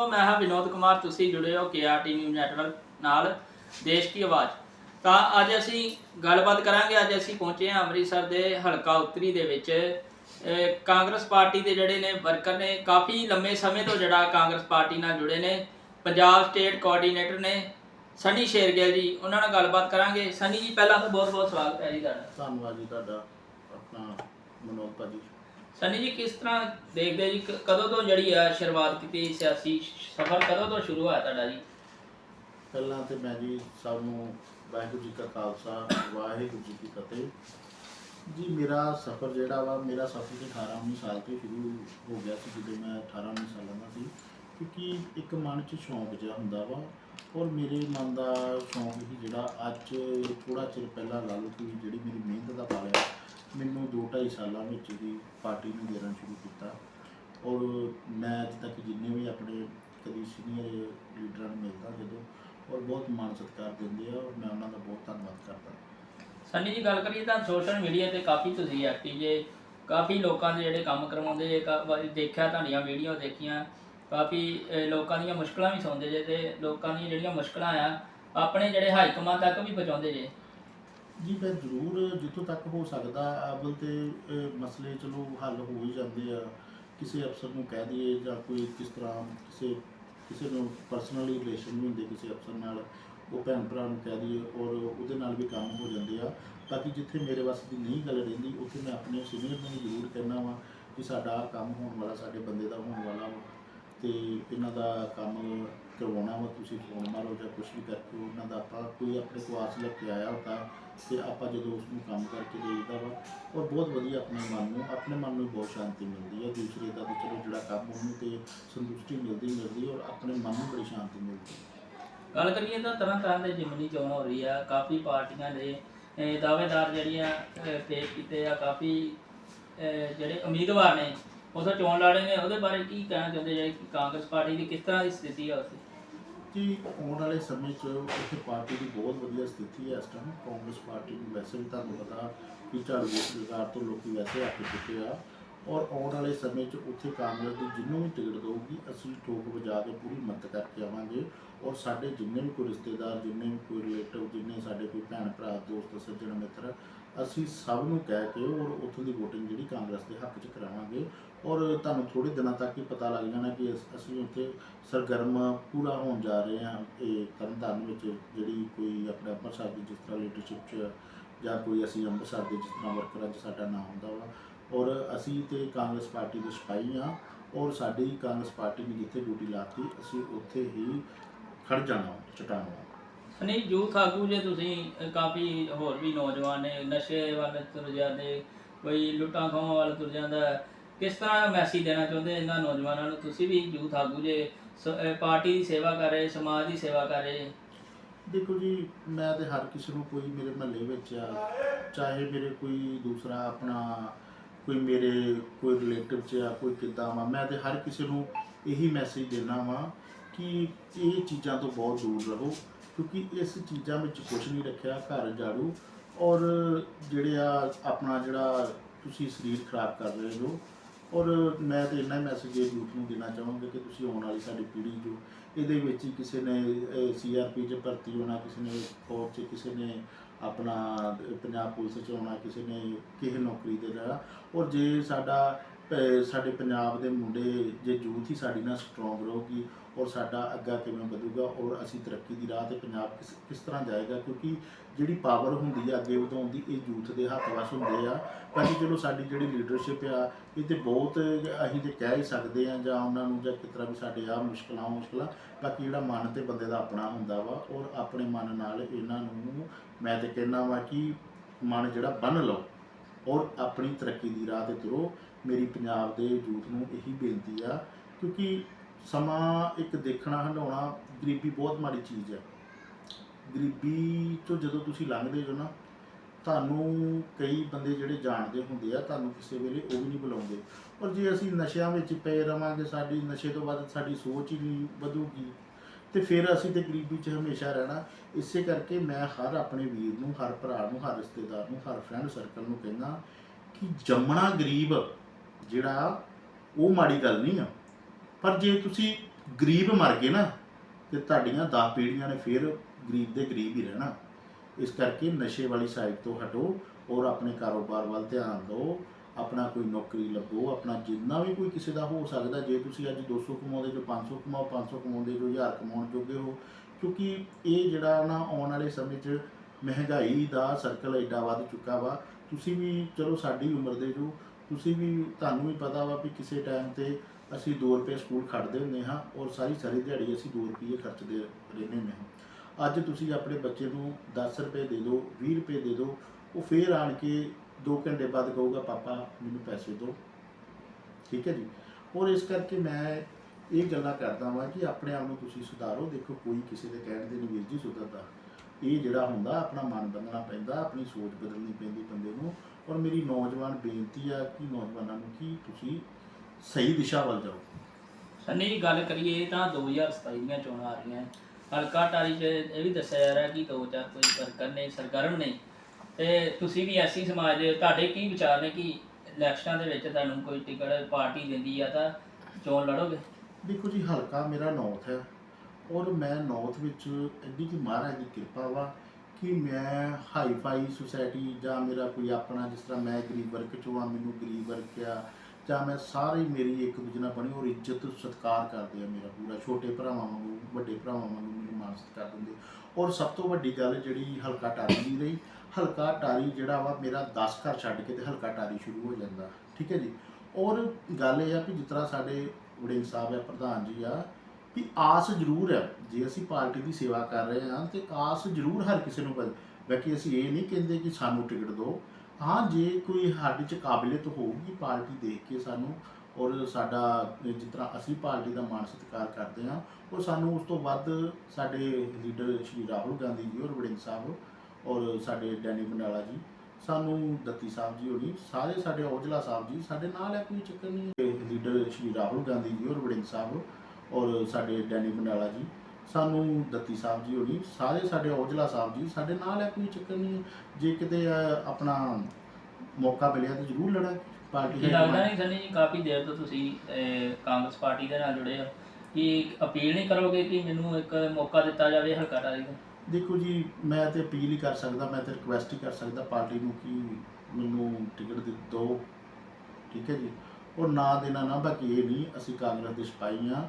ਦੋਸਤੋ ਮੈਂ ਹਾਂ ਵਿਨੋਦ ਕੁਮਾਰ, ਤੁਸੀਂ ਜੁੜੇ ਹੋ ਕੇਆਰਟੀ ਨਿਊਜ਼ ਨੈਟਵਰਕ ਨਾਲ ਦੇਸ਼ ਦੀ ਆਵਾਜ਼। ਤਾਂ ਅੱਜ ਅਸੀਂ ਗੱਲਬਾਤ ਕਰਾਂਗੇ, ਅੱਜ ਅਸੀਂ ਪਹੁੰਚੇ ਹਾਂ ਅੰਮ੍ਰਿਤਸਰ ਦੇ ਹਲਕਾ ਉੱਤਰੀ ਦੇ ਵਿੱਚ। ਕਾਂਗਰਸ ਪਾਰਟੀ ਦੇ ਜਿਹੜੇ ਨੇ ਵਰਕਰ ਨੇ, ਕਾਫੀ ਲੰਮੇ ਸਮੇਂ ਤੋਂ ਜਿਹੜਾ ਕਾਂਗਰਸ ਪਾਰਟੀ ਨਾਲ ਜੁੜੇ ਨੇ। ਪੰਜਾਬ ਸਟੇਟ ਕੋਆਰਡੀਨੇਟਰ ਨੇ ਸਨੀ ਸ਼ੇਰਗਿੱਲ ਜੀ, ਉਹਨਾਂ ਨਾਲ ਗੱਲਬਾਤ ਕਰਾਂਗੇ। ਸਨੀ ਜੀ, ਪਹਿਲਾਂ ਤਾਂ ਬਹੁਤ ਬਹੁਤ ਸਵਾਗਤ ਹੈ ਜੀ ਤੁਹਾਡਾ। ਧੰਨਵਾਦ ਜੀ ਤੁਹਾਡਾ, ਆਪਣਾ ਮਨੋਜ ਭਾਜੀ ਸਨੀ ਜੀ, ਕਿਸ ਤਰ੍ਹਾਂ ਦੇਖਦੇ ਜੀ? ਕ- ਕਦੋਂ ਤੋਂ ਜਿਹੜੀ ਆ ਸ਼ੁਰੂਆਤ ਕੀਤੀ ਸਿਆਸੀ ਸਫ਼ਰ, ਕਦੋਂ ਤੋਂ ਸ਼ੁਰੂ ਹੋਇਆ ਤੁਹਾਡਾ ਜੀ? ਪਹਿਲਾਂ ਤੇ ਮੈਂ ਜੀ ਸਭ ਨੂੰ ਵਾਹਿਗੁਰੂ ਜੀ ਕਾ ਖਾਲਸਾ, ਵਾਹਿਗੁਰੂ ਜੀ ਕੀ ਫਤਿਹ। ਜੀ, ਮੇਰਾ ਸਫ਼ਰ ਜਿਹੜਾ ਵਾ, ਮੇਰਾ ਸਫ਼ਰ ਤੇ 18 19 ਸਾਲ ਤੋਂ ਸ਼ੁਰੂ ਹੋ ਗਿਆ ਸੀ, ਜਦੋਂ ਮੈਂ 18 19 ਸਾਲਾਂ ਦਾ ਸੀ। ਕਿਉਂਕਿ ਇੱਕ ਮਨ 'ਚ ਸ਼ੌਂਕ ਜਿਹਾ ਹੁੰਦਾ ਵਾ, ਔਰ ਮੇਰੇ ਮਨ ਦਾ ਸ਼ੌਂਕ ਹੀ ਜਿਹੜਾ ਅੱਜ ਥੋੜਾ ਚਿਰ ਪਹਿਲਾਂ ਲਾ ਲਓ ਕਿ ਜਿਹੜੀ ਮੇਰੀ ਮਿਹਨਤ ਦਾ ਫਲ ਹੈ ਮੈਨੂੰ 2 2.5 ਸਾਲਾਂ ਵਿੱਚ ਹੀ ਪਾਰਟੀ ਨੂੰ ਦੇਣਾ ਸ਼ੁਰੂ ਕੀਤਾ। ਔਰ ਮੈਂ ਅੱਜ ਤੱਕ ਜਿੰਨੇ ਵੀ ਆਪਣੇ ਕਦੀ ਸੀਨੀਅਰ ਲੀਡਰਾਂ ਨੂੰ ਮਿਲਦਾ ਜਦੋਂ, ਔਰ ਬਹੁਤ ਮਾਣ ਸਤਿਕਾਰ ਦਿੰਦੇ ਆ ਔਰ ਮੈਂ ਉਹਨਾਂ ਦਾ ਬਹੁਤ ਧੰਨਵਾਦ ਕਰਦਾ। ਸੰਨੀ ਜੀ, ਗੱਲ ਕਰੀਏ ਤਾਂ ਸੋਸ਼ਲ ਮੀਡੀਆ ਤੇ ਕਾਫੀ ਤੁਸੀਂ ਐਕਟਿਵ ਜੇ। ਕਾਫੀ ਲੋਕਾਂ ਦੇ ਜਿਹੜੇ ਕੰਮ ਕਰਵਾਉਂਦੇ ਜੇ, ਕਾ- ਦੇਖਿਆ ਤੁਹਾਡੀਆਂ ਵੀਡੀਓ ਦੇਖੀਆਂ। ਕਾਫੀ ਲੋਕਾਂ ਦੀਆਂ ਮੁਸ਼ਕਲਾਂ ਵੀ ਸੁਣਦੇ ਜੇ ਤੇ ਲੋਕਾਂ ਦੀਆਂ ਜਿਹੜੀਆਂ ਮੁਸ਼ਕਲਾਂ ਆ, ਆਪਣੇ ਜਿਹੜੇ ਹਾਈ ਕਮਾਂਡ ਤੱਕ ਵੀ ਪਹੁੰਚਾਉਂਦੇ ਜੇ। ਜੀ, ਮੈਂ ਜ਼ਰੂਰ ਜਿੱਥੋਂ ਤੱਕ ਹੋ ਸਕਦਾ, ਅਵਲ ਤੇ ਇਹ ਮਸਲੇ ਚਲੋ ਹੱਲ ਹੋ ਹੀ ਜਾਂਦੇ ਆ। ਕਿਸੇ ਅਫਸਰ ਨੂੰ ਕਹਿ ਦਈਏ ਜਾਂ ਕੋਈ ਕਿਸ ਤਰ੍ਹਾਂ ਕਿਸੇ ਕਿਸੇ ਨੂੰ ਪਰਸਨਲੀ ਰਿਲੇਸ਼ਨ ਵੀ ਹੁੰਦੇ ਕਿਸੇ ਅਫਸਰ ਨਾਲ, ਉਹ ਭੈਣ ਭਰਾ ਨੂੰ ਕਹਿ ਦਈਏ ਔਰ ਉਹਦੇ ਨਾਲ ਵੀ ਕੰਮ ਹੋ ਜਾਂਦੇ ਆ। ਬਾਕੀ ਜਿੱਥੇ ਮੇਰੇ ਵੱਸ ਦੀ ਨਹੀਂ ਗੱਲ ਰਹਿੰਦੀ, ਉੱਥੇ ਮੈਂ ਆਪਣੇ ਸੀਨੀਅਰ ਨੂੰ ਜ਼ਰੂਰ ਕਹਿਣਾ ਵਾ ਕਿ ਸਾਡਾ ਆਹ ਕੰਮ ਹੋਣ ਵਾਲਾ, ਸਾਡੇ ਬੰਦੇ ਦਾ ਹੋਣ ਵਾਲਾ ਵਾ। ਤੇ ਇਹਨਾਂ ਦਾ ਕੰਮ ਕਰਵਾਉਣਾ ਵਾ ਤੁਸੀਂ ਫੋਨ ਮਾਰੋ ਜਾਂ ਕੁਝ ਵੀ ਕਰਕੇ ਉਹਨਾਂ ਦਾ ਆਪਾਂ ਕੋਈ ਆਪਣੇ ਕੋਲ ਲੈ ਕੇ ਆਇਆ ਹੁੰਦਾ ਤੇ ਆਪਾਂ ਜਦੋਂ ਉਸ ਨੂੰ ਕੰਮ ਕਰਕੇ ਦੇਖਦਾ ਵਾ ਔਰ ਬਹੁਤ ਵਧੀਆ ਆਪਣੇ ਮਨ ਨੂੰ ਆਪਣੇ ਮਨ ਨੂੰ ਬਹੁਤ ਸ਼ਾਂਤੀ ਮਿਲਦੀ ਹੈ ਦੂਸਰੇ ਦਾ ਤੇ ਚਲੋ ਜਿਹੜਾ ਕੰਮ ਉਹਨੂੰ ਤੇ ਸੰਤੁਸ਼ਟੀ ਮਿਲਦੀ ਮਿਲਦੀ ਔਰ ਆਪਣੇ ਮਨ ਨੂੰ ਬੜੀ ਸ਼ਾਂਤੀ ਮਿਲਦੀ ਗੱਲ ਕਰੀਏ ਤਾਂ ਤਰ੍ਹਾਂ ਤਰ੍ਹਾਂ ਦੇ ਜਿਮਨੀ ਚੋਣ ਹੋ ਰਹੀ ਆ ਕਾਫੀ ਪਾਰਟੀਆਂ ਨੇ ਦਾਅਵੇਦਾਰ ਜਿਹੜੀਆਂ ਅਹ, ਪੇਸ਼ ਕੀਤੇ ਆ ਕਾਫੀ ਜਿਹੜੇ ਉਮੀਦਵਾਰ ਨੇ ਉਦੋਂ ਚੋਣ ਲੜੇ ਨੇ ਉਹਦੇ ਬਾਰੇ ਕੀ ਕਹਿਣਾ ਚਾਹੁੰਦੇ ਜਿਹੜੇ ਕਿ ਕਾਂਗਰਸ ਪਾਰਟੀ ਦੀ ਕਿਸ ਤਰ੍ਹਾਂ ਦੀ ਸਥਿਤੀ ਆ ਉੱਥੇ? ਕਿ ਆਉਣ ਵਾਲੇ ਸਮੇਂ 'ਚ ਉੱਥੇ ਪਾਰਟੀ ਦੀ ਬਹੁਤ ਵਧੀਆ ਸਥਿਤੀ ਹੈ ਇਸ ਟਾਈਮ ਕਾਂਗਰਸ ਪਾਰਟੀ ਨੂੰ ਵੈਸੇ ਵੀ ਤੁਹਾਨੂੰ ਪਤਾ ਕਿ ਝਾੜੂ ਦੀ ਸਰਕਾਰ ਤੋਂ ਲੋਕੀ ਵੈਸੇ ਹੱਥ ਚੁੱਕੇ ਆ ਔਰ ਆਉਣ ਵਾਲੇ ਸਮੇਂ 'ਚ ਉੱਥੇ ਕਾਂਗਰਸ ਦੀ ਜਿੰਨੂੰ ਵੀ ਟਿਕਟ ਦਊਗੀ, ਅਸੀਂ ਠੋਕ ਵਜਾ ਕੇ ਪੂਰੀ ਮਦਦ ਕਰਕੇ ਆਵਾਂਗੇ ਔਰ ਸਾਡੇ ਜਿੰਨੇ ਵੀ ਕੋਈ ਰਿਸ਼ਤੇਦਾਰ, ਜਿੰਨੇ ਵੀ ਕੋਈ ਰਿਲੇਟਿਵ ਜਿੰਨੇ ਸਾਡੇ ਕੋਈ ਭੈਣ ਭਰਾ, ਦੋਸਤ, ਸੱਜਣ, ਮਿੱਤਰ ਅਸੀਂ ਸਭ ਨੂੰ ਕਹਿ ਕੇ ਔਰ ਉੱਥੋਂ ਦੀ VOTING ਜਿਹੜੀ ਕਾਂਗਰਸ ਦੇ ਹੱਕ 'ਚ ਕਰਾਵਾਂਗੇ ਔਰ ਤੁਹਾਨੂੰ ਥੋੜੇ ਦਿਨਾਂ ਤੱਕ ਹੀ ਪਤਾ ਲੱਗ ਜਾਣਾ ਕਿ ਅਸ- ਅਸੀਂ ਉੱਥੇ ਸਰਗਰਮ ਪੂਰਾ ਹੋਣ ਜਾ ਰਹੇ ਹਾਂ ਇਹ ਤਰਨਤਾਰਨ ਵਿੱਚ ਜਿਹੜੀ ਕੋਈ ਆਪਣੇ ਅੰਮ੍ਰਿਤਸਰ ਦੀ ਜਿਸ ਤਰ੍ਹਾਂ ਲੀਡਰਸ਼ਿਪ 'ਚ ਜਾਂ ਕੋਈ ਅਸੀਂ ਅੰਮ੍ਰਿਤਸਰ ਦੇ ਜਿਸ ਤਰ੍ਹਾਂ ਵਰਕਰਾਂ 'ਚ ਸਾਡਾ ਨਾਮ ਹੁੰਦਾ ਵਾ ਔਰ ਅਸੀਂ ਤੇ ਕਾਂਗਰਸ ਪਾਰਟੀ ਦੇ ਸਿਪਾਹੀ ਹਾਂ ਔਰ ਸਾਡੀ ਕਾਂਗਰਸ ਪਾਰਟੀ ਨੇ ਜਿੱਥੇ ਡਿਊਟੀ ਲਾਤੀ, ਅਸੀਂ ਉੱਥੇ ਹੀ ਖੜ ਜਾਣਾ ਚਟਾਣਾ ਨਹੀਂ ਯੂਥ ਆਗੂ ਜੇ ਤੁਸੀਂ ਕਾਫੀ ਹੋਰ ਵੀ ਨੌਜਵਾਨ ਨੇ ਨਸ਼ੇ ਵੱਲ ਤੁਰ ਜਾਂਦੇ ਕੋਈ ਲੁੱਟਾਂ ਖੋਹਾਂ ਵੱਲ ਤੁਰ ਜਾਂਦਾ ਕਿਸ ਤਰ੍ਹਾਂ ਮੈਸੇਜ ਦੇਣਾ ਚਾਹੁੰਦੇ ਇਹਨਾਂ ਨੌਜਵਾਨਾਂ ਨੂੰ? ਤੁਸੀਂ ਵੀ ਯੂਥ ਆਗੂ ਜੇ ਸ- ਅਹ, ਪਾਰਟੀ ਦੀ ਸੇਵਾ ਕਰ ਰਹੇ ਸਮਾਜ ਦੀ ਸੇਵਾ ਕਰ ਰਹੇ। ਦੇਖੋ ਜੀ ਮੈਂ ਤੇ ਹਰ ਕਿਸੇ ਨੂੰ ਕੋਈ ਮੇਰੇ ਮਹੱਲੇ ਵਿੱਚ ਆ ਚਾਹੇ ਮੇਰੇ ਕੋਈ ਦੂਸਰਾ ਆਪਣਾ ਕੋਈ ਮੇਰੇ ਕੋਈ ਰਿਲੇਟਿਵ ਚ ਆ ਕੋਈ ਕਿੱਦਾਂ ਵਾ ਮੈਂ ਤੇ ਹਰ ਕਿਸੇ ਨੂੰ ਇਹੀ ਮੈਸੇਜ ਦੇਣਾ ਵਾ ਕਿ ਇਹ ਚੀਜ਼ਾਂ ਤੋਂ ਬਹੁਤ ਦੂਰ ਰਹੋ। ਕਿਉਂਕਿ ਇਸ ਚੀਜ਼ਾਂ ਵਿੱਚ ਕੁਝ ਨਹੀਂ ਰੱਖਿਆ, ਘਰ ਝਾੜੂ ਔਰ ਜਿਹੜੇ ਆ ਆਪਣਾ ਜਿਹੜਾ ਤੁਸੀਂ ਸਰੀਰ ਖਰਾਬ ਕਰ ਰਹੇ ਹੋ ਔਰ ਮੈਂ ਤੇ ਇੰਨਾ ਮੈਸੇਜ ਇਹ ਯੂਥ ਨੂੰ ਦੇਣਾ ਚਾਹਾਂਗਾ ਕਿ ਤੁਸੀਂ ਆਉਣ ਵਾਲੀ ਸਾਡੀ ਪੀੜ੍ਹੀ ਜੋ ਇਹਦੇ ਵਿੱਚ ਹੀ ਕਿਸੇ ਨੇ ਸੀਆਰਪੀ 'ਚ ਭਰਤੀ ਹੋਣਾ, ਕਿਸੇ ਨੇ ਫੌਜ 'ਚ, ਕਿਸੇ ਨੇ ਆਪਣਾ ਪੰਜਾਬ ਪੁਲਿਸ 'ਚ ਹੋਣਾ ਕਿਸੇ ਨੇ ਕਿਸੇ ਨੌਕਰੀ 'ਤੇ ਰਿਹਾ ਔਰ ਜੇ ਸਾਡਾ ਸਾਡੇ ਪੰਜਾਬ ਦੇ ਮੁੰਡੇ ਜੇ ਯੂਥ ਹੀ ਸਾਡੀ ਨਾਲ ਸਟਰੋਂਗ ਰਹੂਗੀ ਔਰ ਸਾਡਾ ਅੱਗਾ ਕਿਵੇਂ ਵਧੂਗਾ ਔਰ ਅਸੀਂ ਤਰੱਕੀ ਦੀ ਰਾਹ ਤੇ ਪੰਜਾਬ ਕਿਸ ਕਿਸ ਤਰ੍ਹਾਂ ਜਾਏਗਾ, ਕਿਉਂਕਿ ਜਿਹੜੀ ਪਾਵਰ ਹੁੰਦੀ ਆ, ਅੱਗੇ ਵਧਾਉਣ ਦੀ ਇਹ ਯੂਥ ਦੇ ਹੱਥ ਵਸ ਹੁੰਦੇ ਆ। ਬਾਕੀ ਚਲੋ ਸਾਡੀ ਜਿਹੜੀ ਲੀਡਰਸ਼ਿਪ ਆ, ਇਹ ਤੇ ਬਹੁਤ ਅਸੀਂ ਤੇ ਕਹਿ ਹੀ ਸਕਦੇ ਆ ਜਾਂ ਉਹਨਾਂ ਨੂੰ ਜਾਂ ਕਿਸ ਤਰ੍ਹਾਂ ਵੀ ਸਾਡੇ ਆ ਮੁਸ਼ਕਲਾਂ ਮੁਸ਼ਕਲਾਂ, ਬਾਕੀ ਜਿਹੜਾ ਮਨ ਤੇ ਬੰਦੇ ਦਾ ਆਪਣਾ ਹੁੰਦਾ ਵਾ ਔਰ ਆਪਣੇ ਮਨ ਨਾਲ ਇਹਨਾਂ ਨੂੰ ਮੈਂ ਤੇ ਕਹਿਣਾ ਵਾ ਕਿ ਮਨ ਜਿਹੜਾ ਬੰਨ ਲਓ। ਔਰ ਆਪਣੀ ਤਰੱਕੀ ਦੀ ਰਾਹ ਤੇ ਤੁਰੋ। ਮੇਰੀ ਪੰਜਾਬ ਦੇ ਯੂਥ ਨੂੰ ਇਹੀ ਬੇਨਤੀ ਆ, ਕਿਉਂਕਿ ਸਮਾਂ ਇੱਕ ਦੇਖਣਾ ਹੰਡਾਉਣਾ ਗਰੀਬੀ ਬਹੁਤ ਮਾੜੀ ਚੀਜ਼ ਹੈ ਗਰੀਬੀ ਤੋਂ ਜਦੋਂ ਤੁਸੀਂ ਲੰਘਦੇ ਹੋ ਨਾ, ਤੁਹਾਨੂੰ ਕਈ ਬੰਦੇ ਜਿਹੜੇ ਜਾਣਦੇ ਹੁੰਦੇ ਆ, ਤੁਹਾਨੂੰ ਕਿਸੇ ਵੇਲੇ ਉਹ ਵੀ ਨਹੀਂ ਬੁਲਾਉਂਦੇ। ਔਰ ਜੇ ਅਸੀਂ ਨਸ਼ਿਆਂ ਵਿੱਚ ਪਏ ਰਵਾਂਗੇ, ਸਾਡੀ ਨਸ਼ੇ ਤੋਂ ਬਾਅਦ ਸਾਡੀ ਸੋਚ ਹੀ ਨਹੀਂ ਵਧੂਗੀ। ਤੇ ਫਿਰ ਅਸੀਂ ਤੇ ਗਰੀਬੀ 'ਚ ਹਮੇਸ਼ਾ ਰਹਿਣਾ। ਇਸੇ ਕਰਕੇ ਮੈਂ ਹਰ ਆਪਣੇ ਵੀਰ ਨੂੰ, ਹਰ ਭਰਾ ਨੂੰ, ਹਰ ਰਿਸ਼ਤੇਦਾਰ ਨੂੰ, ਹਰ ਫਰੈਂਡ ਸਰਕਲ ਨੂੰ ਕਹਿੰਦਾ ਕਿ ਜੰਮਣਾ ਗਰੀਬ ਜਿਹੜਾ ਉਹ ਮਾੜੀ ਗੱਲ ਨਹੀਂ ਆ। ਪਰ ਜੇ ਤੁਸੀਂ ਗਰੀਬ ਮਰ ਗਏ ਨਾ, ਤੇ ਤੁਹਾਡੀਆਂ 10 ਪੀੜ੍ਹੀਆਂ ਨੇ ਫਿਰ ਗਰੀਬ ਦੇ ਗਰੀਬ ਹੀ ਰਹਿਣਾ। ਇਸ ਕਰਕੇ ਨਸ਼ੇ ਵਾਲੀ ਸਾਈਡ ਤੋਂ ਹਟੋ ਔਰ ਆਪਣੇ ਕਾਰੋਬਾਰ ਵੱਲ ਧਿਆਨ ਦਿਓ। ਆਪਣਾ ਕੋਈ ਨੌਕਰੀ ਲੱਭੋ, ਆਪਣਾ ਜਿੰਨਾ ਵੀ ਕੋਈ ਕਿਸੇ ਦਾ ਹੋ ਸਕਦਾ, ਜੇ ਤੁਸੀਂ ਅੱਜ 200 ਕਮਾਉਂਦੇ ਜੋ 500 ਕਮਾਓ 500 ਕਮਾਉਂਦੇ ਜੋ 1000 ਕਮਾਉਣ ਜੋਗੇ ਹੋ, ਕਿਉਂਕਿ ਇਹ ਜਿਹੜਾ ਨਾ ਆਉਣ ਵਾਲੇ ਸਮੇਂ 'ਚ ਮਹਿੰਗਾਈ ਦਾ ਸਰਕਲ ਐਡਾ ਵੱਧ ਚੁੱਕਾ ਵਾ। ਤੁਸੀਂ ਵੀ ਚਲੋ ਸਾਡੀ ਉਮਰ ਦੇ ਜੋ, ਤੁਸੀਂ ਵੀ, ਤੁਹਾਨੂੰ ਵੀ ਪਤਾ ਵਾ ਵੀ ਕਿਸੇ ਟਾਈਮ ਤੇ ਅਸੀਂ 2 ਰੁਪਏ ਸਕੂਲ ਖੜਦੇ ਹੁੰਦੇ ਹਾਂ ਔਰ ਸਾਰੀ ਸਾਰੀ ਦਿਹਾੜੀ ਅਸੀਂ 2 ਰੁਪਏ ਖਰਚਦੇ ਰਹਿੰਦੇ ਹੁੰਦੇ ਹਾਂ। ਅੱਜ ਤੁਸੀਂ ਆਪਣੇ ਬੱਚੇ ਨੂੰ 10 ਰੁਪਏ ਦੇ ਦਿਓ 20 ਰੁਪਏ ਦੇ ਦਿਓ, ਉਹ ਫੇਰ ਆਣ ਕੇ 2 ਘੰਟੇ ਬਾਅਦ ਕਹੂਗਾ, ਪਾਪਾ, ਮੈਨੂੰ ਪੈਸੇ ਦਿਓ। ਠੀਕ ਹੈ ਜੀ? ਔਰ ਇਸ ਕਰਕੇ ਮੈਂ ਇਹ ਗੱਲਾਂ ਕਰਦਾ ਵਾਂ ਕਿ ਆਪਣੇ ਆਪ ਨੂੰ ਤੁਸੀਂ ਸੁਧਾਰੋ। ਦੇਖੋ, ਕੋਈ ਕਿਸੇ ਦੇ ਕਹਿਣ ਦੇ ਨਹੀਂ ਵੀਰ ਜੀ ਸੁਧਰਦਾ। ਇਹ ਜਿਹੜਾ ਹੁੰਦਾ, ਆਪਣਾ ਮਨ ਬਦਲਣਾ ਪੈਂਦਾ, ਆਪਣੀ ਸੋਚ ਬਦਲਣੀ ਪੈਂਦੀ ਬੰਦੇ ਨੂੰ। ਔਰ ਮੇਰੀ ਨੌਜਵਾਨ ਬੇਨਤੀ ਆ ਕਿ ਨੌਜਵਾਨਾਂ ਨੂੰ ਕਿ ਤੁਸੀਂ ਸਹੀ ਦਿਸ਼ਾ ਵੱਲ ਜਾਓ। ਸੰਨੀ ਜੀ, ਗੱਲ ਕਰੀਏ ਤਾਂ 2027 ਦੀਆਂ ਚੋਣਾਂ ਆ ਰਹੀਆਂ। ਹਲਕਾ ਟਾਰੀ 'ਚ ਇਹ ਵੀ ਦੱਸਿਆ ਜਾ ਰਿਹਾ ਕਿ ਦੋ ਚਾਰ ਕੋਈ ਵਰਕਰ ਨੇ ਸਰਗਰਮ ਨੇ ਤੇ ਤੁਸੀਂ ਵੀ ਐਸੀ ਸਮਾਜ ਦੇ ਤੁਹਾਡੇ ਕੀ ਵਿਚਾਰ ਨੇ ਕਿ ਇਲੈਕਸ਼ਨਾਂ ਦੇ ਵਿੱਚ ਤੁਹਾਨੂੰ ਕੋਈ ਟਿਕਟ ਪਾਰਟੀ ਦਿੰਦੀ ਆ ਤਾਂ ਚੋਣ ਲੜੋਗੇ? ਦੇਖੋ ਜੀ, ਹਲਕਾ ਮੇਰਾ ਨੌਰਥ ਹੈ ਔਰ ਮੈਂ ਨੌਰਥ ਵਿੱਚ ਐਡੀ ਕਿ ਮਹਾਰਾਜ ਦੀ ਕਿਰਪਾ ਵਾ ਕਿ ਮੈਂ ਹਾਈ ਫਾਈ ਸੁਸਾਇਟੀ ਜਾਂ ਮੇਰਾ ਕੋਈ ਆਪਣਾ ਜਿਸ ਤਰ੍ਹਾਂ ਮੈਂ ਗਰੀਬ ਵਰਗ ਚੋਂ ਆ, ਮੈਨੂੰ ਗਰੀਬ ਵਰਗ ਆ ਜਾਂ ਮੈਂ ਸਾਰੇ ਮੇਰੀ ਇੱਕ ਦੂਜੇ ਨਾਲ ਬਣੀ ਔਰ ਇੱਜ਼ਤ, ਸਤਿਕਾਰ ਕਰਦੇ ਆ ਮੇਰਾ ਪੂਰਾ। ਛੋਟੇ ਭਰਾਵਾਂ ਵਾਂਗੂ, ਵੱਡੇ ਭਰਾਵਾਂ ਵਾਂਗੂ ਮੈਨੂੰ ਮਾਣ ਸਤਿਕਾਰ ਦਿੰਦੇ। ਔਰ ਸਭ ਤੋਂ ਵੱਡੀ ਗੱਲ ਜਿਹੜੀ ਹਲਕਾ ਟਾਰੀ ਦੀ ਰਹੀ, ਹਲਕਾ ਟਾਰੀ ਜਿਹੜਾ ਵਾ ਮੇਰਾ 10 ਘਰ ਛੱਡ ਕੇ ਤੇ ਹਲਕਾ ਟਾਰੀ ਸ਼ੁਰੂ ਹੋ ਜਾਂਦਾ, ਠੀਕ ਹੈ ਜੀ? ਔਰ ਗੱਲ ਇਹ ਆ ਕਿ ਜਿਸ ਤਰ੍ਹਾਂ ਸਾਡੇ ਵੜਿੰਗ ਸਾਹਿਬ ਆ, ਪ੍ਰਧਾਨ ਜੀ ਆ, ਵੀ ਆਸ ਜ਼ਰੂਰ ਹੈ ਜੇ ਅਸੀਂ ਪਾਰਟੀ ਦੀ ਸੇਵਾ ਕਰ ਰਹੇ ਹਾਂ ਤੇ ਆਸ ਜ਼ਰੂਰ ਹਰ ਕਿਸੇ ਨੂੰ ਪਈ ਬਾਕੀ ਅਸੀਂ ਇਹ ਨਹੀਂ ਕਹਿੰਦੇ ਕਿ ਸਾਨੂੰ ਟਿਕਟ ਦਿਓ ਹਾਂ, ਜੇ ਕੋਈ ਸਾਡੇ ਚ ਕਾਬਲੀਅਤ ਹੋਊਗੀ ਪਾਰਟੀ ਦੇਖ ਕੇ ਸਾਨੂੰ ਔਰ ਸਾਡਾ, ਜਿਸ ਤਰ੍ਹਾਂ ਅਸੀਂ ਪਾਰਟੀ ਦਾ ਮਾਣ ਸਤਿਕਾਰ ਕਰਦੇ ਹਾਂ ਉਹ ਸਾਨੂੰ ਉਸ ਤੋਂ ਵੱਧ ਸਾਡੇ ਲੀਡਰ ਸ਼੍ਰੀ ਰਾਹੁਲ ਗਾਂਧੀ ਜੀ ਔਰ ਵੜਿੰਗ ਸਾਹਿਬ ਔਰ ਸਾਡੇ ਡੈਨੀ ਬੰਡਾਲਾ ਜੀ, ਸਾਨੂੰ ਦੱਤੀ ਸਾਹਿਬ ਜੀ ਹੋਣੀ, ਸਾਰੇ ਸਾਡੇ ਔਜਲਾ ਸਾਹਿਬ ਜੀ, ਸਾਡੇ ਨਾਲ ਹੈ ਕੋਈ ਚੱਕਰ ਨਹੀਂ। ਲੀਡਰ ਸ਼੍ਰੀ ਰਾਹੁਲ ਗਾਂਧੀ ਜੀ ਔਰ ਵੜਿੰਗ ਸਾਹਿਬ ਔਰ ਸਾਡੇ ਡੈਨੀ ਬੰਡਾਲਾ ਜੀ ਸਾਨੂੰ ਦੱਤੀ ਸਾਹਿਬ ਜੀ ਹੋਣੀ ਸਾਰੇ ਸਾਡੇ ਔਜਲਾ ਸਾਹਿਬ ਜੀ ਸਾਡੇ ਨਾਲ ਹੈ ਕੋਈ ਚੱਕਰ ਨਹੀਂ। ਜੇ ਕਿਤੇ ਆਪਣਾ ਮੌਕਾ ਮਿਲਿਆ ਤਾਂ ਜ਼ਰੂਰ ਲੜਾਂਗੇ। ਪਾਰਟੀ ਕੀ ਲੱਗਦਾ ਨਹੀਂ ਸੰਨੀ ਜੀ ਕਾਫੀ ਦੇਰ ਤੋਂ ਤੁਸੀਂ ਕਾਂਗਰਸ ਪਾਰਟੀ ਦੇ ਨਾਲ ਜੁੜੇ ਹੋ। ਕਿ ਅਪੀਲ ਨਹੀਂ ਕਰੋਗੇ ਕਿ ਮੈਨੂੰ ਇੱਕ ਮੌਕਾ ਦਿੱਤਾ ਜਾਵੇ ਹਲਕਾ ਟਾਰੀ ਦਾ? ਦੇਖੋ ਜੀ ਮੈਂ ਤੇ ਅਪੀਲ ਹੀ ਕਰ ਸਕਦਾ ਮੈਂ ਤੇ ਰਿਕੁਐਸਟ ਹੀ ਕਰ ਸਕਦਾ ਪਾਰਟੀ ਨੂੰ ਕਿ ਮੈਨੂੰ ਟਿਕਟ ਦੇ ਦਿਓ। ਠੀਕ ਹੈ ਜੀ। ਔਰ ਨਾ ਦੇਣਾ ਨਾ ਬਾਕੀ ਇਹ ਨਹੀਂ ਅਸੀਂ ਕਾਂਗਰਸ ਦੇ ਸਿਪਾਹੀ ਹਾਂ।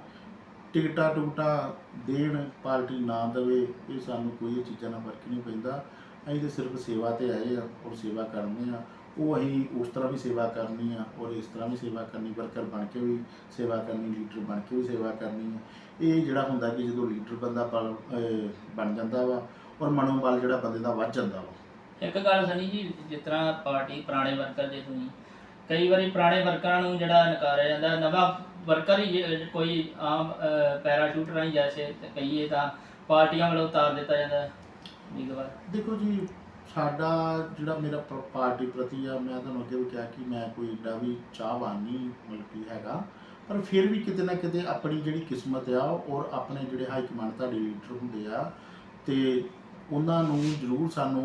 ਟਿਕਟਾਂ ਟੁਕਟਾਂ ਦੇਣ, ਪਾਰਟੀ ਨਾ ਦੇਵੇ, ਇਹ ਸਾਨੂੰ ਕੋਈ ਇਹ ਚੀਜ਼ਾਂ ਨਾਲ ਫ਼ਰਕ ਨਹੀਂ ਪੈਂਦਾ। ਅਸੀਂ ਤਾਂ ਸਿਰਫ ਸੇਵਾ ਤੇ ਆਏ ਆ ਔਰ ਸੇਵਾ ਕਰਨੀ ਆ। ਉਹ ਅਸੀਂ ਉਸ ਤਰ੍ਹਾਂ ਵੀ ਸੇਵਾ ਕਰਨੀ ਆ ਔਰ ਇਸ ਤਰ੍ਹਾਂ ਵੀ ਸੇਵਾ ਕਰਨੀ, ਵਰਕਰ ਬਣ ਕੇ ਵੀ ਸੇਵਾ ਕਰਨੀ, ਲੀਡਰ ਬਣ ਕੇ ਵੀ ਸੇਵਾ ਕਰਨੀ ਹੈ ਇਹ ਜਿਹੜਾ ਹੁੰਦਾ ਕਿ ਜਦੋਂ ਲੀਡਰ ਬੰਦਾ ਬਣ ਬਣ ਜਾਂਦਾ ਵਾ ਔਰ ਮਨੋਬਲ ਜਿਹੜਾ ਬੰਦੇ ਦਾ ਵੱਧ ਜਾਂਦਾ ਵਾ। ਇੱਕ ਗੱਲ ਸਨੀ ਜੀ, ਜਿਸ ਤਰ੍ਹਾਂ ਪਾਰਟੀ ਪੁਰਾਣੇ ਵਰਕਰ ਦੇ ਤੁਸੀਂ ਕਈ ਵਾਰੀ ਪੁਰਾਣੇ ਵਰਕਰਾਂ ਨੂੰ ਜਿਹੜਾ ਨਕਾਰਿਆ ਜਾਂਦਾ, ਨਵਾਂ ਵਰਕਰ ਹੀ ਕੋਈ ਆਮ ਅਹ, ਪੈਰਾਸ਼ੂਟ ਰਾਹੀਂ ਜੈਸੇ ਤੇ ਕਹੀਏ ਤਾਂ ਪਾਰਟੀਆਂ ਵੱਲੋਂ ਉਤਾਰ ਦਿੱਤਾ ਜਾਂਦਾ ਉਮੀਦਵਾਰ ਦੇਖੋ ਜੀ ਸਾਡਾ ਜਿਹੜਾ ਮੇਰਾ ਪ- ਪਾਰਟੀ ਪ੍ਰਤੀ ਆ ਮੈਂ ਤੁਹਾਨੂੰ ਅੱਗੇ ਵੀ ਕਿਹਾ ਕਿ ਮੈਂ ਕੋਈ ਏਡਾ ਵੀ ਚਾਹਵਾਨ ਨਹੀਂ ਮਤਲਬ ਕਿ ਹੈਗਾ। ਪਰ ਫਿਰ ਵੀ ਕਿਤੇ ਨਾ ਕਿਤੇ ਆਪਣੀ ਜਿਹੜੀ ਕਿਸਮਤ ਆ ਔਰ ਆਪਣੇ ਜਿਹੜੇ ਹਾਈ ਕਮਾਂਡ ਤੁਹਾਡੇ ਲੀਡਰ ਹੁੰਦੇ ਆ ਤੇ ਉਹਨਾਂ ਨੂੰ ਜ਼ਰੂਰ ਸਾਨੂੰ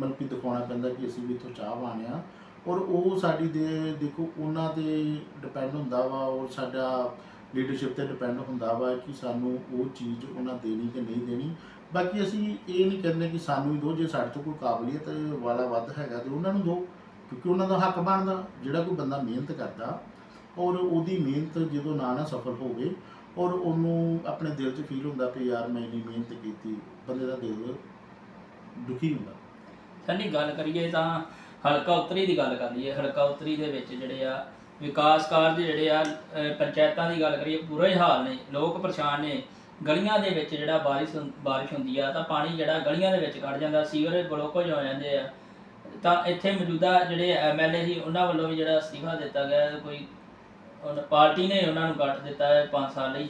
ਮਤਲਬ ਕਿ ਦਿਖਾਉਣਾ ਪੈਂਦਾ ਕਿ ਅਸੀਂ ਵੀ ਇੱਥੋਂ ਚਾਹਵਾਨ ਆ। ਔਰ ਉਹ ਸਾਡੀ ਦੇ, ਦੇਖੋ, ਉਹਨਾਂ ਤੇ ਡਿਪੈਂਡ ਹੁੰਦਾ ਵਾ ਔਰ ਸਾਡਾ ਲੀਡਰਸ਼ਿਪ ਤੇ ਡਿਪੈਂਡ ਹੁੰਦਾ ਵਾ ਕਿ ਸਾਨੂੰ ਉਹ ਚੀਜ਼ ਉਹਨਾਂ ਦੇਣੀ ਕਿ ਨਹੀਂ ਦੇਣੀ। ਬਾਕੀ ਅਸੀਂ ਇਹ ਨਹੀਂ ਕਹਿੰਦੇ ਕਿ ਸਾਨੂੰ ਹੀ ਦਿਓ, ਜੇ ਸਾਡੇ ਤੋਂ ਕੋਈ ਕਾਬਲੀਅਤ ਵਾਲਾ ਵੱਧ ਹੈਗਾ ਤੇ ਉਹਨਾਂ ਨੂੰ ਦਿਓ, ਕਿਉਂਕਿ ਉਹਨਾਂ ਦਾ ਹੱਕ ਬਣਦਾ, ਜਿਹੜਾ ਕੋਈ ਬੰਦਾ ਮਿਹਨਤ ਕਰਦਾ। ਔਰ ਉਹਦੀ ਮਿਹਨਤ ਜਦੋਂ ਨਾ ਨਾ ਸਫਲ ਹੋਵੇ, ਔਰ ਉਹਨੂੰ ਆਪਣੇ ਦਿਲ 'ਚ ਫੀਲ ਹੁੰਦਾ ਕਿ ਯਾਰ ਮੈਂ ਇੰਨੀ ਮਿਹਨਤ ਕੀਤੀ, ਬੰਦੇ ਦਾ ਦਿਲ ਦੁਖੀ ਹੁੰਦਾ। ਸੰਨੀ, ਗੱਲ ਕਰੀਏ ਤਾਂ ਹਲਕਾ ਉੱਤਰੀ ਦੀ ਗੱਲ ਕਰ ਲਈਏ, ਹਲਕਾ ਉੱਤਰੀ ਦੇ ਵਿੱਚ ਜਿਹੜੇ ਆ ਵਿਕਾਸ ਕਾਰਜ ਜਿਹੜੇ ਆ ਪੰਚਾਇਤਾਂ ਦੀ ਗੱਲ ਕਰੀਏ ਬੁਰਾ ਹਾਲ ਨੇ, ਲੋਕ ਪਰੇਸ਼ਾਨ ਨੇ। ਗਲੀਆਂ ਦੇ ਵਿੱਚ ਜਿਹੜਾ ਬਾਰਿਸ਼ ਹੁੰ- ਬਾਰਿਸ਼ ਹੁੰਦੀ ਆ, ਤਾਂ ਪਾਣੀ ਜਿਹੜਾ ਗਲੀਆਂ ਦੇ ਵਿੱਚ ਕੱਢ ਜਾਂਦਾ ਸੀਵਰੇਜ ਬਲੋਕੇਜ ਹੋ ਜਾਂਦੇ ਆ। ਤਾਂ ਇੱਥੇ ਮੌਜੂਦਾ ਜਿਹੜੇ ਐਮਐਲਏ ਸੀ, ਉਹਨਾਂ ਵੱਲੋਂ ਵੀ ਜਿਹੜਾ ਅਸਤੀਫਾ ਦਿੱਤਾ ਗਿਆ, ਕੋਈ ਉਹਨ- ਪਾਰਟੀ ਨੇ ਉਹਨਾਂ ਨੂੰ ਕੱਟ ਦਿੱਤਾ ਹੈ 5 ਸਾਲ ਲਈ।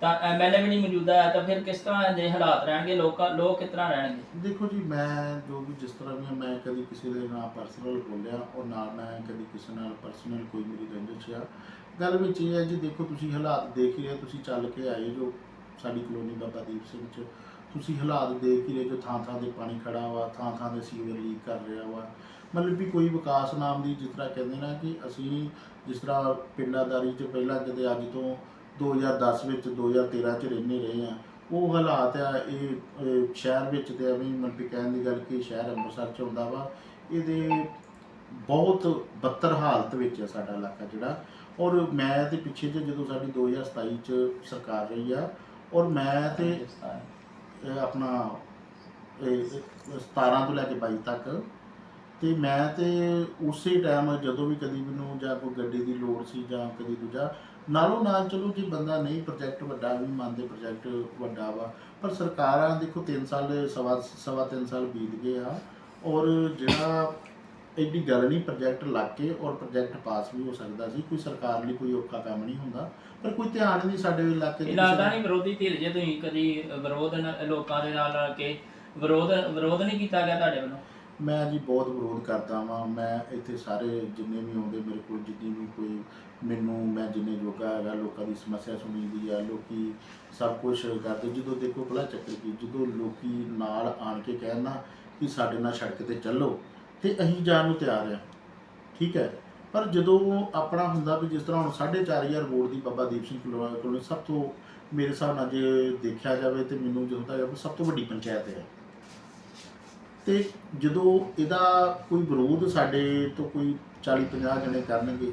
ਤਾਂ ਐਮਐਲਏ ਵੀ ਨਹੀਂ ਮੌਜੂਦਾ ਹੈ ਤਾਂ ਫਿਰ ਕਿਸ ਤਰ੍ਹਾਂ ਦੇ ਹਾਲਾਤ ਰਹਿਣਗੇ? ਲੋਕਾਂ ਲੋਕ ਕਿਸ ਤਰ੍ਹਾਂ ਰਹਿਣਗੇ? ਦੇਖੋ ਜੀ ਮੈਂ ਜੋ ਵੀ ਜਿਸ ਤਰ੍ਹਾਂ ਵੀ ਹਾਂ, ਮੈਂ ਕਦੀ ਕਿਸੇ ਦੇ ਨਾਲ ਪਰਸਨਲ ਬੋਲਿਆ ਔਰ ਨਾ ਮੈਂ ਕਦੀ ਕਿਸੇ ਨਾਲ ਪਰਸਨਲ ਕੋਈ ਮੇਰੀ ਰੰਜਿਸ਼ ਆ। ਗੱਲ ਵਿੱਚ ਇਹ ਹੈ ਜੀ ਦੇਖੋ ਤੁਸੀਂ ਹਾਲਾਤ ਦੇਖ ਹੀ ਰਹੇ ਤੁਸੀਂ ਚੱਲ ਕੇ ਆਏ ਜੋ ਸਾਡੀ ਕਲੋਨੀ ਬਾਬਾ ਦੀਪ ਸਿੰਘ ਚ। ਤੁਸੀਂ ਹਾਲਾਤ ਦੇਖ ਹੀ ਰਹੇ ਜੋ ਥਾਂ ਥਾਂ 'ਤੇ ਪਾਣੀ ਖੜਾ ਵਾ ਥਾਂ ਥਾਂ ਦੇ ਸੀਵਰ ਲੀਕ ਕਰ ਰਿਹਾ ਵਾ। ਮਤਲਬ ਵੀ ਕੋਈ ਵਿਕਾਸ ਨਾਮ ਦੀ ਜਿਸ ਤਰ੍ਹਾਂ ਕਹਿੰਦੇ ਨਾ ਕਿ ਅਸੀਂ ਜਿਸ ਤਰ੍ਹਾਂ ਪਿੰਡਾਦਾਰੀ ਚ ਪਹਿਲਾਂ ਕਦੇ ਅੱਜ ਤੋਂ 2010 ਵਿੱਚ 2013 ਚ ਰਹਿੰਦੇ ਰਹੇ ਆ। ਉਹ ਹਾਲਾਤ ਆ, ਇਹ ਸ਼ਹਿਰ ਵਿੱਚ ਤੇ ਐਵੇਂ ਮਨਪੀ ਕਹਿਣ ਦੀ ਗੱਲ ਕਿ ਸ਼ਹਿਰ ਅੰਮ੍ਰਿਤਸਰ ਚ ਹੁੰਦਾ ਵਾ, ਇਹਦੇ ਬਹੁਤ ਬੱਤਰ ਹਾਲਤ ਵਿੱਚ ਹੈ ਸਾਡਾ ਇਲਾਕਾ ਜਿਹੜਾ। ਔਰ ਮੈਂ ਤੇ ਪਿੱਛੇ ਜੇ ਜਦੋਂ ਸਾਡੀ 2027 ਚ ਸਰਕਾਰ ਰਹੀ ਆ, ਔਰ ਮੈਂ ਤੇ ਆਪਣਾ ਇਹ 17 ਤੋਂ ਲੈ ਕੇ 22 ਤੱਕ, ਤੇ ਮੈਂ ਤੇ ਉਸੇ ਟਾਈਮ ਜਦੋਂ ਵੀ ਕਦੀ ਮੈਨੂੰ ਜਾਂ ਕੋਈ ਗੱਡੀ ਦੀ ਲੋੜ ਸੀ ਜਾਂ ਕਦੀ ਦੂਜਾ ਨਾਲੋਂ ਨਾਲ ਚਲੋ ਜੇ ਬੰਦਾ ਨਹੀਂ ਪ੍ਰੋਜੈਕਟ ਵੱਡਾ ਵੀ ਮੰਨਦੇ ਪ੍ਰੋਜੈਕਟ ਵੱਡਾ ਵਾ ਪਰ ਸਰਕਾਰਾਂ ਦੇਖੋ 3 ਸਾਲ ਸਵਾ ਸਵਾ 3 ਸਾਲ ਬੀਤ ਗਏ ਆ ਔਰ ਜਿਹੜਾ ਐਡੀ ਗੱਲ ਨਹੀਂ ਪ੍ਰੋਜੈਕਟ ਲੱਗ ਕੇ ਔਰ ਪ੍ਰੋਜੈਕਟ ਪਾਸ ਵੀ ਹੋ ਸਕਦਾ ਸੀ ਕੋਈ ਸਰਕਾਰ ਲਈ ਕੋਈ ਔਖਾ ਕੰਮ ਨਹੀਂ ਹੁੰਦਾ ਪਰ ਕੋਈ ਧਿਆਨ ਨਹੀਂ ਸਾਡੇ ਇਲਾਕੇ ਦਾ। ਨਹੀਂ ਵਿਰੋਧੀ ਧਿਰ ਜੇ ਤੁਸੀਂ ਕਦੀ ਵਿਰੋਧ ਨਾਲ- ਲੋਕਾਂ ਦੇ ਨਾਲ ਰਲ ਕੇ ਵਿਰੋਧ ਵਿਰੋਧ ਨਹੀਂ ਕੀਤਾ ਗਿਆ ਤੁਹਾਡੇ ਵੱਲੋਂ ਮੈਂ ਜੀ ਬਹੁਤ ਵਿਰੋਧ ਕਰਦਾ ਵਾਂ ਮੈਂ ਇੱਥੇ ਸਾਰੇ ਜਿੰਨੇ ਵੀ ਆਉਂਦੇ ਮੇਰੇ ਕੋਲ ਜਿੰਨੀ ਵੀ ਕੋਈ ਮੈਨੂੰ ਜਿੰਨੇ ਜੋਗਾ ਹੈਗਾ, ਲੋਕਾਂ ਦੀ ਸਮੱਸਿਆ ਸੁਣੀਦੀ ਆ, ਲੋਕੀ ਸਭ ਕੁਝ ਕਰਦੇ। ਜਦੋਂ ਦੇਖੋ ਭਲਾ ਚੱਕਰ ਕੀ, ਜਦੋਂ ਲੋਕੀ ਨਾਲ ਆਣ ਕੇ ਕਹਿਣ ਕਿ ਸਾਡੇ ਨਾਲ ਸੜਕ ਤੇ ਚੱਲੋ, ਤੇ ਅਸੀਂ ਜਾਣ ਨੂੰ ਤਿਆਰ ਆ। ਠੀਕ ਹੈ? ਪਰ ਜਦੋਂ ਆਪਣਾ ਹੁੰਦਾ ਵੀ ਜਿਸ ਤਰ੍ਹਾਂ ਹੁਣ 4500 ਵੋਟ ਦੀ ਬਾਬਾ ਦੀਪ ਸਿੰਘ ਕਲੋਨੀ ਕਲੋਨੀ ਸਭ ਤੋਂ ਮੇਰੇ ਹਿਸਾਬ ਨਾਲ ਜੇ ਦੇਖਿਆ ਜਾਵੇ ਤੇ ਮੈਨੂੰ ਜੋ ਹੁੰਦਾ ਹੈ ਸਭ ਤੋਂ ਵੱਡੀ ਪੰਚਾਇਤ ਹੈ। ਤੇ ਜਦੋਂ ਇਹਦਾ ਕੋਈ ਵਿਰੋਧ ਸਾਡੇ ਤੋਂ ਕੋਈ 40 50 ਜਣੇ ਕਰਨਗੇ